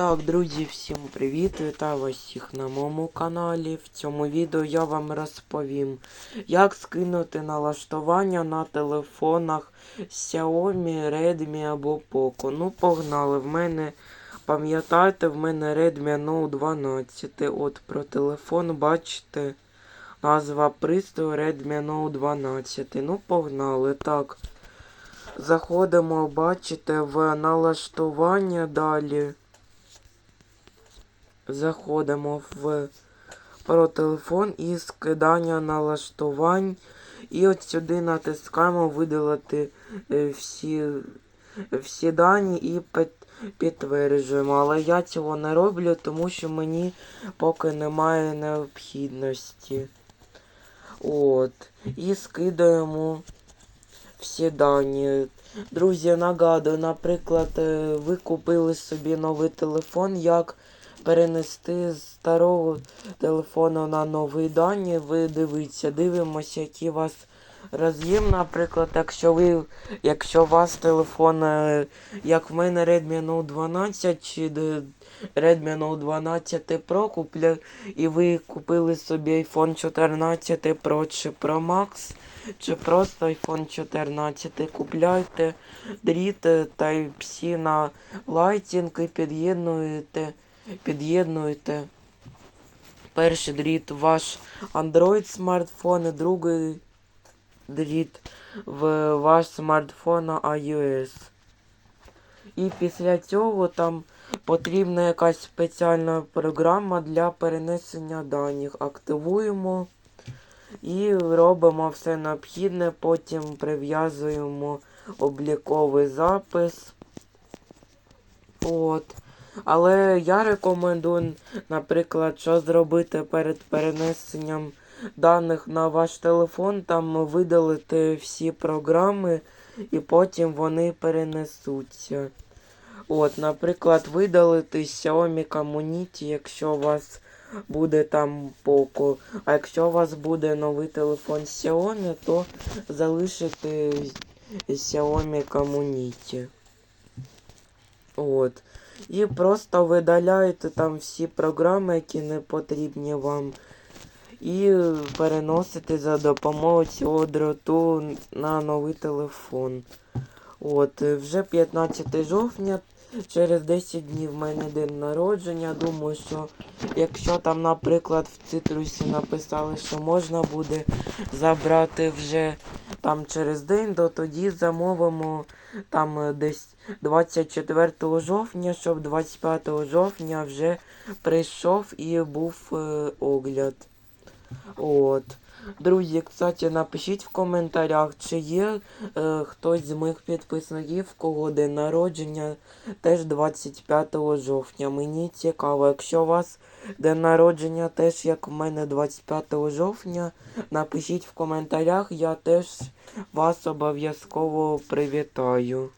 Так, друзі, всім привіт! Вітаю вас всіх на моєму каналі. В цьому відео я вам розповім, як скинути налаштування на телефонах Xiaomi, Redmi або Poco. Ну, погнали. В мене, пам'ятаєте, в мене Redmi Note 12. От про телефон, бачите, назва пристрою Redmi Note 12. Ну, погнали. Так. Заходимо, бачите, в налаштування далі. Заходимо в про телефон і скидання налаштувань. І от сюди натискаємо видалити е, всі, всі дані і під- підтверджуємо. Але я цього не роблю, тому що мені поки немає необхідності. От. І скидаємо всі дані. Друзі, нагадую, наприклад, е, ви купили собі новий телефон, як перенести з старого телефону на новий дані, ви дивіться, дивимося, який у вас роз'єм, наприклад, якщо ви, якщо у вас телефон, е, як в мене Redmi Note 12 чи Redmi Note 12 Pro купля, і ви купили собі iPhone 14 Pro чи Pro Max, чи просто iPhone 14 купляйте дріт е, Type-C на Lightning і під'єднуєте, під'єднуєте перший дріт ваш Android смартфон і другий дріт в ваш смартфон iOS. І після цього там потрібна якась спеціальна програма для перенесення даних. Активуємо і робимо все необхідне, потім прив'язуємо обліковий запис. От. Але я рекомендую, наприклад, що зробити перед перенесенням даних на ваш телефон, там видалити всі програми і потім вони перенесуться. От, наприклад, видалити Xiaomi Community, якщо у вас буде там Poco. А якщо у вас буде новий телефон Xiaomi, то залишити Xiaomi Community. От. І просто видаляєте там всі програми, які не потрібні вам. І переносите за допомогою цього дроту на новий телефон. От, е, вже 15 жовтня, через 10 днів в мене день народження. Думаю, що якщо там, наприклад, в цитрусі написали, що можна буде забрати вже там через день, то тоді замовимо там е, десь 24 жовтня, щоб 25 жовтня вже прийшов і був е, огляд. От. Друзі, кстати, напишіть в коментарях, чи є е, хтось з моїх підписників, кого день народження теж 25 жовтня. Мені цікаво, якщо у вас день народження теж як в мене 25 жовтня, напишіть в коментарях, я теж вас обов'язково привітаю.